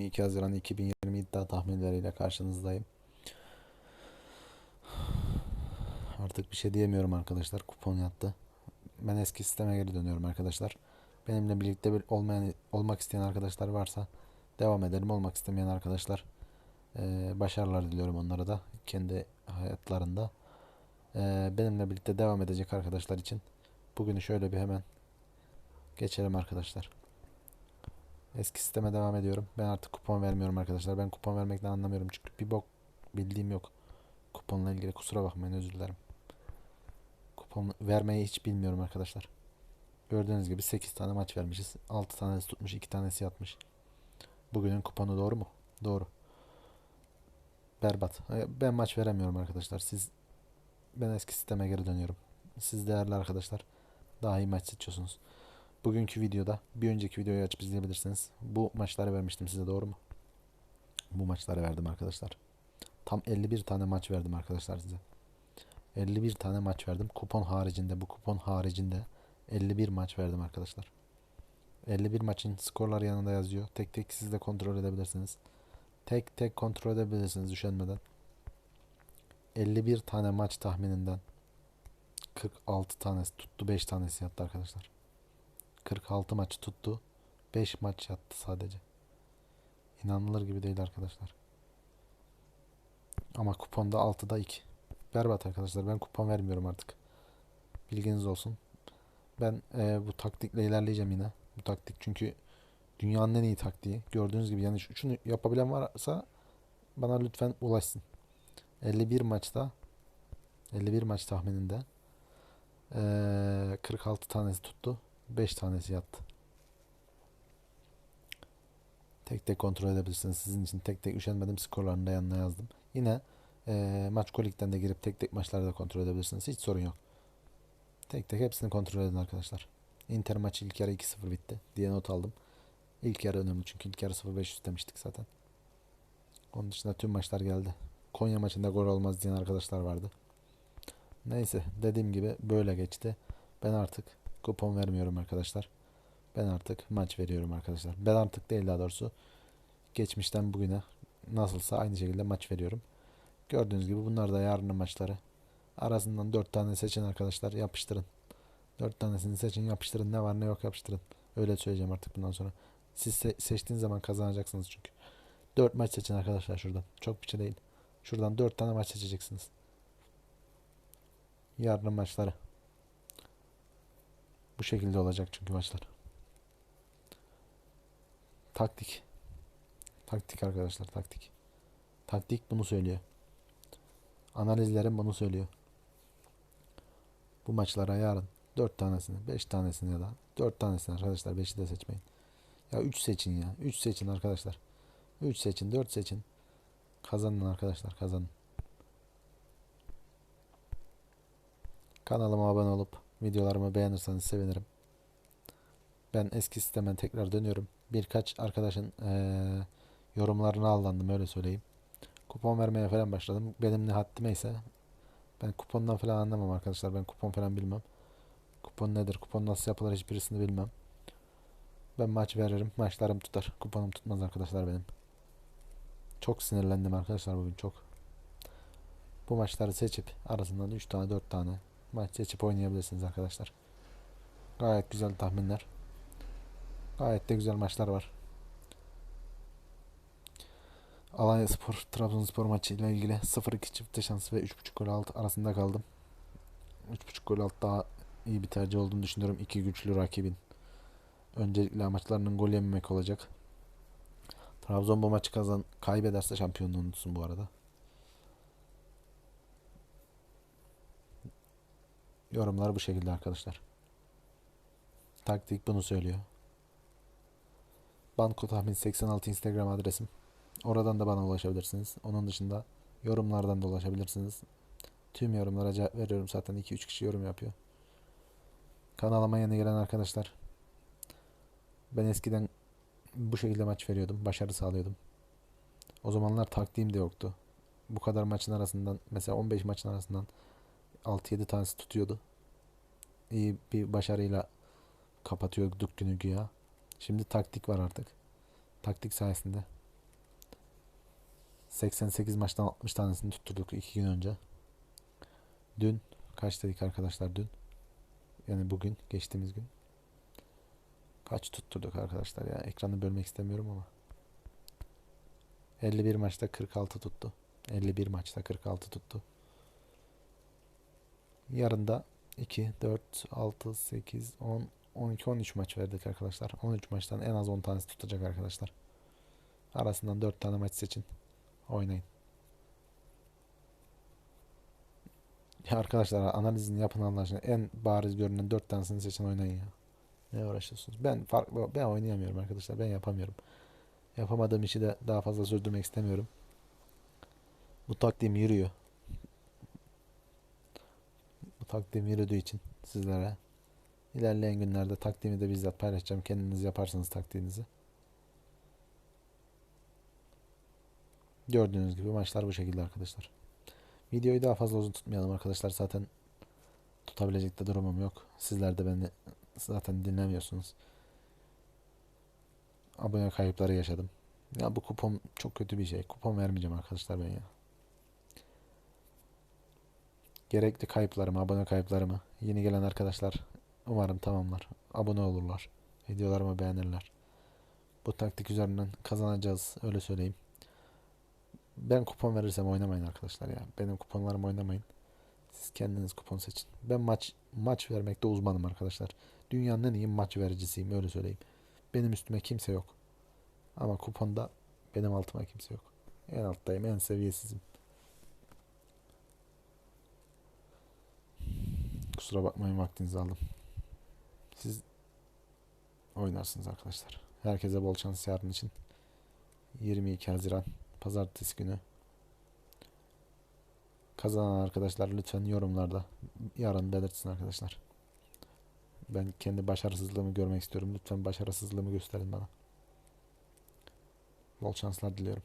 22 Haziran 2020 iddia tahminleriyle karşınızdayım. Artık bir şey diyemiyorum arkadaşlar. Kupon yattı. Ben eski sisteme geri dönüyorum arkadaşlar. Benimle birlikte bir olmayan olmak isteyen arkadaşlar varsa devam edelim. Olmak istemeyen arkadaşlar eee, başarılar diliyorum onlara da kendi hayatlarında. Eee, benimle birlikte devam edecek arkadaşlar için bugünü şöyle bir hemen geçelim arkadaşlar. Eski sisteme devam ediyorum. Ben artık kupon vermiyorum arkadaşlar. Ben kupon vermekten anlamıyorum çünkü bir bok bildiğim yok. Kuponla ilgili kusura bakmayın özür dilerim. Kupon vermeyi hiç bilmiyorum arkadaşlar. Gördüğünüz gibi 8 tane maç vermişiz. 6 tanesi tutmuş, 2 tanesi yatmış. Bugünün kuponu doğru mu? Doğru. Berbat. Ben maç veremiyorum arkadaşlar. Siz ben eski sisteme geri dönüyorum. Siz değerli arkadaşlar daha iyi maç seçiyorsunuz. Bugünkü videoda bir önceki videoyu açıp izleyebilirsiniz. Bu maçları vermiştim size doğru mu? Bu maçları verdim arkadaşlar. Tam 51 tane maç verdim arkadaşlar size. 51 tane maç verdim. Kupon haricinde bu kupon haricinde 51 maç verdim arkadaşlar. 51 maçın skorlar yanında yazıyor. Tek tek siz de kontrol edebilirsiniz. Tek tek kontrol edebilirsiniz üşenmeden. 51 tane maç tahmininden 46 tanesi tuttu 5 tanesi yattı arkadaşlar. 46 maç tuttu. 5 maç yattı sadece. İnanılır gibi değil arkadaşlar. Ama kuponda 6'da 2. Berbat arkadaşlar. Ben kupon vermiyorum artık. Bilginiz olsun. Ben e, bu taktikle ilerleyeceğim yine. Bu taktik çünkü dünyanın en iyi taktiği. Gördüğünüz gibi yani şu- yapabilen varsa bana lütfen ulaşsın. 51 maçta 51 maç tahmininde e, 46 tanesi tuttu. 5 tanesi yattı. Tek tek kontrol edebilirsiniz. Sizin için tek tek üşenmedim. Skorlarını da yanına yazdım. Yine e, maç kolikten de girip tek tek maçları da kontrol edebilirsiniz. Hiç sorun yok. Tek tek hepsini kontrol edin arkadaşlar. Inter maçı ilk yarı 2-0 bitti diye not aldım. İlk yarı önemli çünkü ilk yarı 0-5 demiştik zaten. Onun dışında tüm maçlar geldi. Konya maçında gol olmaz diyen arkadaşlar vardı. Neyse dediğim gibi böyle geçti. Ben artık kupon vermiyorum arkadaşlar. Ben artık maç veriyorum arkadaşlar. Ben artık değil daha doğrusu. Geçmişten bugüne nasılsa aynı şekilde maç veriyorum. Gördüğünüz gibi bunlar da yarının maçları. Arasından 4 tane seçin arkadaşlar yapıştırın. 4 tanesini seçin yapıştırın. Ne var ne yok yapıştırın. Öyle söyleyeceğim artık bundan sonra. Siz se- seçtiğiniz zaman kazanacaksınız çünkü. 4 maç seçin arkadaşlar şuradan. Çok bir şey değil. Şuradan 4 tane maç seçeceksiniz. Yarının maçları. Bu şekilde olacak çünkü maçlar. Taktik. Taktik arkadaşlar taktik. Taktik bunu söylüyor. Analizlerim bunu söylüyor. Bu maçlara yarın 4 tanesini, 5 tanesini ya da 4 tanesini arkadaşlar 5'i de seçmeyin. Ya 3 seçin ya. 3 seçin arkadaşlar. 3 seçin, 4 seçin. Kazanın arkadaşlar, kazanın. Kanalıma abone olup videolarımı beğenirseniz sevinirim. Ben eski sisteme tekrar dönüyorum. Birkaç arkadaşın eee, yorumlarına aldandım öyle söyleyeyim. Kupon vermeye falan başladım. Benim ne haddime ise ben kupondan falan anlamam arkadaşlar. Ben kupon falan bilmem. Kupon nedir? Kupon nasıl yapılır hiçbirisini bilmem. Ben maç veririm. Maçlarım tutar. Kuponum tutmaz arkadaşlar benim. Çok sinirlendim arkadaşlar bugün çok. Bu maçları seçip arasından 3 tane 4 tane maç seçip oynayabilirsiniz arkadaşlar. Gayet güzel tahminler. Gayet de güzel maçlar var. Alanya Spor, Trabzonspor maçı ile ilgili 0-2 çifte şansı ve 3.5 gol alt arasında kaldım. 3.5 gol alt daha iyi bir tercih olduğunu düşünüyorum. İki güçlü rakibin. Öncelikle amaçlarının gol yememek olacak. Trabzon bu maçı kazan kaybederse şampiyonluğunu unutsun bu arada. Yorumlar bu şekilde arkadaşlar. Taktik bunu söylüyor. Banko tahmin 86 Instagram adresim. Oradan da bana ulaşabilirsiniz. Onun dışında yorumlardan da ulaşabilirsiniz. Tüm yorumlara cevap veriyorum. Zaten 2-3 kişi yorum yapıyor. Kanalıma yeni gelen arkadaşlar. Ben eskiden bu şekilde maç veriyordum. Başarı sağlıyordum. O zamanlar taktiğim de yoktu. Bu kadar maçın arasından mesela 15 maçın arasından 6-7 tanesi tutuyordu. İyi bir başarıyla kapatıyorduk günü güya. Şimdi taktik var artık. Taktik sayesinde 88 maçtan 60 tanesini tutturduk 2 gün önce. Dün kaç dedik arkadaşlar dün? Yani bugün geçtiğimiz gün. Kaç tutturduk arkadaşlar ya ekranı bölmek istemiyorum ama. 51 maçta 46 tuttu. 51 maçta 46 tuttu. Yarın da 2, 4, 6, 8, 10, 12, 13 maç verdik arkadaşlar. 13 maçtan en az 10 tanesi tutacak arkadaşlar. Arasından 4 tane maç seçin. Oynayın. Ya arkadaşlar analizini yapın Allah. En bariz görünen 4 tanesini seçin oynayın ya. Ne uğraşıyorsunuz? Ben farklı ben oynayamıyorum arkadaşlar. Ben yapamıyorum. Yapamadığım işi de daha fazla sürdürmek istemiyorum. Bu taktiğim yürüyor. Bu taktiğim yürüdüğü için sizlere ilerleyen günlerde taktiğimi de bizzat paylaşacağım. Kendiniz yaparsınız taktiğinizi. Gördüğünüz gibi maçlar bu şekilde arkadaşlar. Videoyu daha fazla uzun tutmayalım arkadaşlar. Zaten tutabilecek de durumum yok. Sizler de beni zaten dinlemiyorsunuz. Abone kayıpları yaşadım. Ya bu kupon çok kötü bir şey. Kupon vermeyeceğim arkadaşlar ben ya. Gerekli kayıplarımı, abone kayıplarımı yeni gelen arkadaşlar umarım tamamlar. Abone olurlar. Videolarımı beğenirler. Bu taktik üzerinden kazanacağız. Öyle söyleyeyim. Ben kupon verirsem oynamayın arkadaşlar ya. Benim kuponlarımı oynamayın. Siz kendiniz kupon seçin. Ben maç maç vermekte uzmanım arkadaşlar. Dünyanın en iyi maç vericisiyim öyle söyleyeyim. Benim üstüme kimse yok. Ama kuponda benim altıma kimse yok. En alttayım, en seviyesizim. Kusura bakmayın vaktinizi aldım. Siz oynarsınız arkadaşlar. Herkese bol şans yarın için. 22 Haziran Pazartesi günü. Kazanan arkadaşlar lütfen yorumlarda yarın belirtsin arkadaşlar. Ben kendi başarısızlığımı görmek istiyorum. Lütfen başarısızlığımı gösterin bana. Bol şanslar diliyorum.